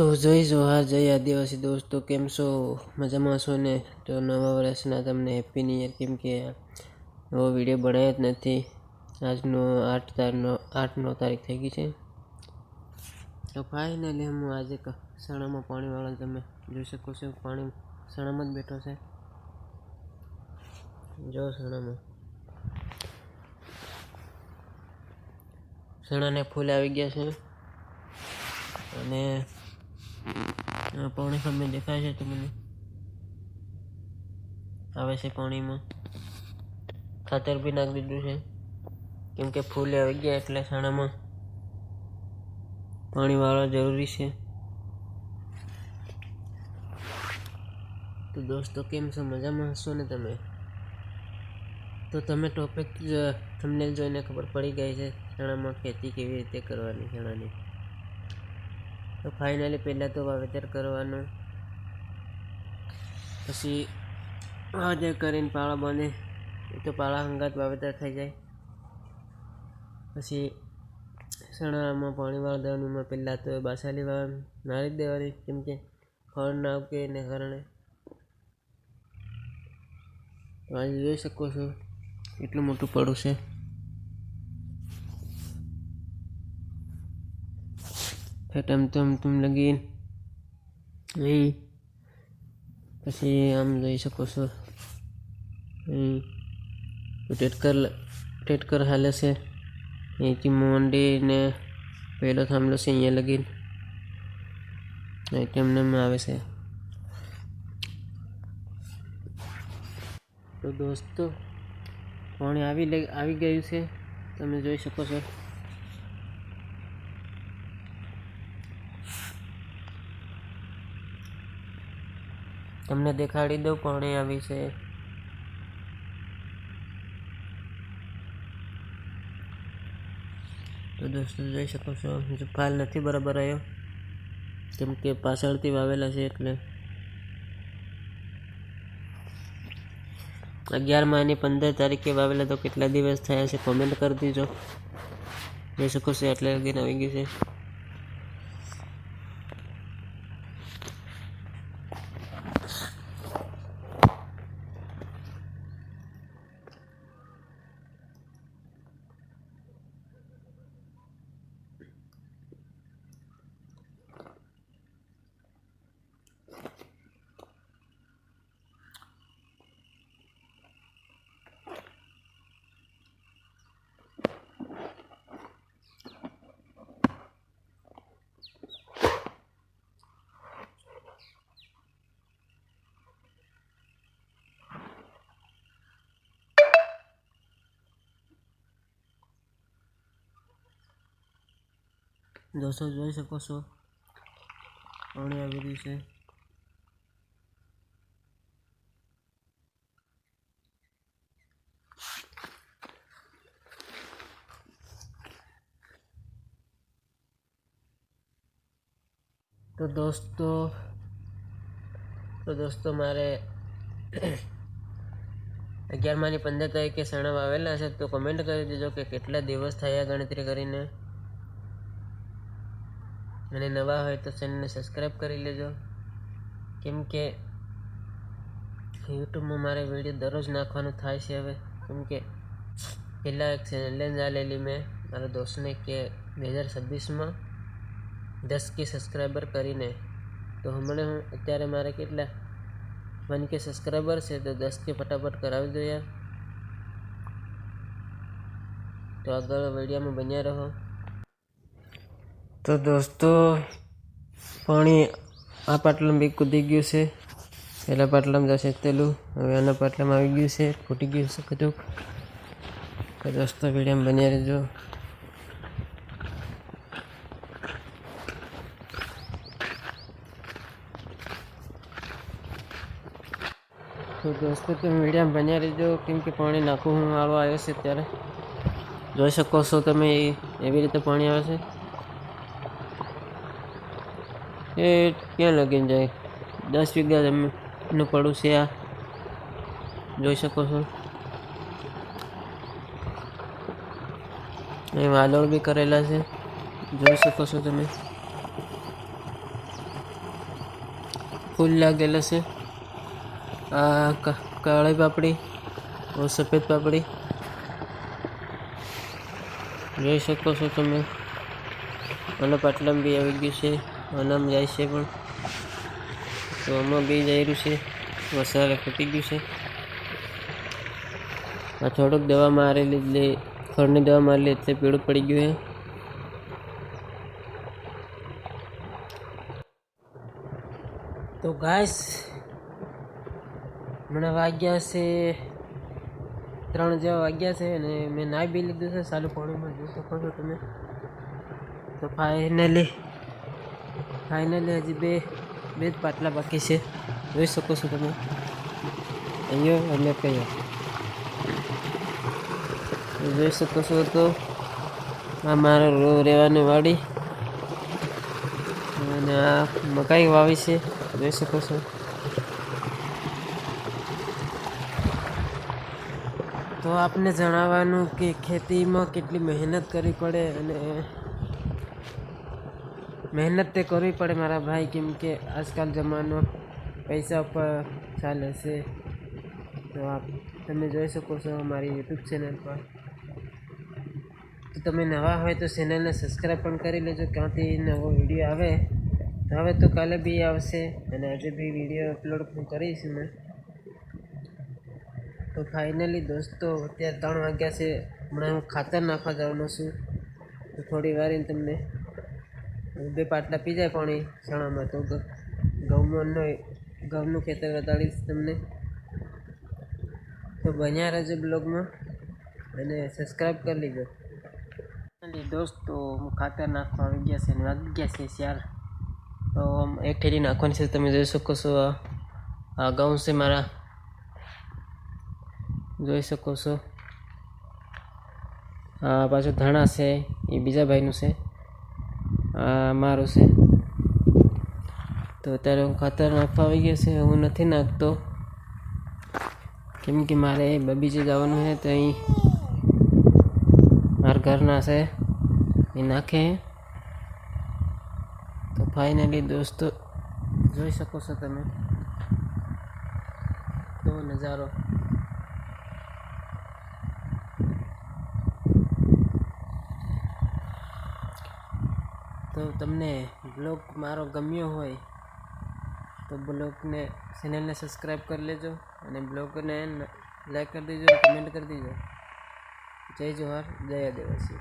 તો જય જોહાર જય આદિવાસી દોસ્તો, કેમ છો? મજામાં છો ને? તો નવા વર્ષના તમને હેપી ન્યુ યર કેમ કે નવો વીડિયો બનાવ્યો જ નથી. આજનો આઠ તારીખનો આઠ નવ તારીખ થઈ ગઈ છે. તો ફાઇનલી હું આજે સણામાં પાણીવાળો તમે જોઈ શકો છો, પાણી સણામાં જ બેઠો છે. જો સણામાં સણાને ફૂલ આવી ગયા છે. અને પાણી સામે દેખાય છે તમને આવે છે પાણીમાં. ખાતર બી નાખી દીધું છે. કેમ કે ફૂલ આવી ગયા એટલે છાણામાં. પાણી વાળવા જરૂરી છે. તો દોસ્તો, કેમ છો? મજામાં હશો ને તમે? તો તમે ટોપિક તમને જોઈને ખબર પડી ગઈ છે ચણામાં ખેતી કેવી રીતે કરવાની ચણાની તો ફાઇનલી પહેલાં તો વાવેતર કરવાનું. પછી વાવેતર કરીને પાળા એ તો પાળા હંગાત વાવેતર થઈ જાય. પછી ચણામાં પાણી વાળ દેવાનું પહેલાં તો બાસાલી વાળ નારી જ દેવાની, કેમ કે ફળ ના ઉગે એને કારણે. તો આજે જોઈ શકો છો, એટલું મોટું પડું છે. ફેટમ તમ તુમ અહીં પછી આમ જોઈ શકો છો અહીં ટેટકર ટેટકર હાલે છે અહીંથી મોંડીને પહેલો થાંભલો છે અહીંયા લગીન એમ આવે છે તો દોસ્તો પાણી આવી આવી ગયું છે તમે જોઈ શકો છો તમને દેખાડી દઉં એ આવી છે તો દોસ્તો, જોઈ શકો છો હજુ ફાલ નથી બરાબર આવ્યો, કેમ કે પાછળથી વાવેલા છે એટલે. અગિયારમાં એની પંદર તારીખે વાવેલા તો કેટલા દિવસ થયા છે કોમેન્ટ કરી દીજો. જોઈ શકો છો, એટલે લગીને આવી ગયું છે. દોસ્તો જોઈ શકો છો. પાણી આવી રહ્યું છે. તો દોસ્તો તો દોસ્તો મારે અગિયારમાંની પંદર તારીખે સણમ આવેલા છે, તો કમેન્ટ કરી દેજો કે કેટલા દિવસ થયા ગણતરી કરીને. અને નવા હોય તો ચેનલને સબસ્ક્રાઈબ કરી લેજો. કેમ કે યુટ્યુબમાં મારે વીડિયો દરરોજ નાખવાનું થાય છે હવે. કેમ કે પહેલાં એક ચેલેન્જ આલેલી મેં મારા દોસ્તને કે બે હજાર છવ્વીસમાં દસ કે સબસ્ક્રાઈબર કરીને. તો હમણાં હું અત્યારે મારે કેટલા વન કે સબસ્ક્રાઈબર છે તો દસ કે ફટાફટ કરાવી દો યાર તો આગળ વિડીયોમાં બન્યા રહો. તો દોસ્તો, પાણી આ પાટલામાં બી કૂદી ગયું છે. પહેલાં પાટલામાં જશે તેલું. હવે આના પાટલામાં આવી ગયું છે, ફૂટી ગયું છે કદુક તો દોસ્તો, વિડીયોમાં બન્યા રહેજો. તો દોસ્તો, તમે વિડીયોમાં બન્યા રહેજો. કેમ કે પાણી નાખું હું આવ્યો છે ત્યારે જોઈ શકો છો તમે, એવી રીતે પાણી આવે છે. એ ક્યાં લગીને જાય? દસ વીઘા જમીનનું પડું છે આ. જોઈ શકો છો. એ વાદળ બી કરેલા છે. જોઈ શકો છો તમે. ફૂલ લાગેલા છે. આ કાળી પાપડી સફેદ પાપડી. જોઈ શકો છો તમે. અને પાટલામ બી આવી ગયું છે. આનામ જાય છે પણ. તો આમાં બી જાયરું છે. વસારે ફૂટી ગયું છે. આ થોડુંક દવા મારેલી એટલે ખડની દવા મારેલી એટલે પીળું પડી ગયું છે. તો ગાઈસ હમણાં વાગ્યા છે ત્રણ જેવા વાગ્યા છે અને મેં નાઈ બી લીધું છે સારું પાણીમાં શકો છો તમે. તો ફાઇનલી ફાઇનલી હજી બે બે જ પાટલા બાકી છે. જોઈ શકો છો તમે. અહીંયા અને કયો જોઈ શકો છો તો, આ મારો રો- રહેવાની વાડી. અને આ મકાઈ વાવી છે. જોઈ શકો છો. તો આપને જણાવવાનું કે ખેતીમાં કેટલી મહેનત કરવી પડે અને મહેનત તે કરવી પડે મારા ભાઈ કેમ કે આજકાલ જમાનો પૈસા ઉપર ચાલે છે. તો આપ તમે જોઈ શકો છો મારી યુટ્યુબ ચેનલ પર. તો તમે નવા હોય તો ચેનલને સબસ્ક્રાઈબ પણ કરી લેજો, ક્યાંથી નવો વીડિયો આવે. હવે તો કાલે બી આવશે અને આજે બી વીડિયો અપલોડ હું કરીશ મેં તો ફાઇનલી દોસ્તો, અત્યારે ત્રણ વાગ્યા છે. હમણાં હું ખાતર નાખવા જવાનો છું. થોડી વાર તમને બે પાટલા પી જાય પાણી ચણામાં તો ઘઉંમાંનો ઘઉંનું ખેતર બતાડીશ તમને. તો બન્યા રહેજો બ્લોગમાં અને સબસ્ક્રાઈબ કરી ફાઇનલી દોસ્તો, હું ખાતર નાખવા આવી ગયા છે વાગી ગયા છે ચાર. તો આમ એક ઠેરી નાખવાની છે, તમે જોઈ શકો છો આ ઘઉં છે મારા. જોઈ શકો છો. આ પાછું ધાણા છે, એ બીજા ભાઈનું છે. આ મારું છે. તો અત્યારે હું ખાતર નાખવા આવી ગયો છે, હું નથી નાખતો. કેમ કે મારે બગીચે જવાનું છે, તો અહીં મારા ઘરના છે, એ નાખે. તો ફાઇનલી દોસ્તો, જોઈ શકો છો તમે. કેવો નજારો. તો તમને બ્લોગ મારો ગમ્યો હોય, તો બ્લોગને ચેનલને સબસ્ક્રાઈબ કરી લેજો અને બ્લોગને લાઈક કરી દેજો કમેન્ટ કરી દેજો. જય જોહાર જય આદિવાસી.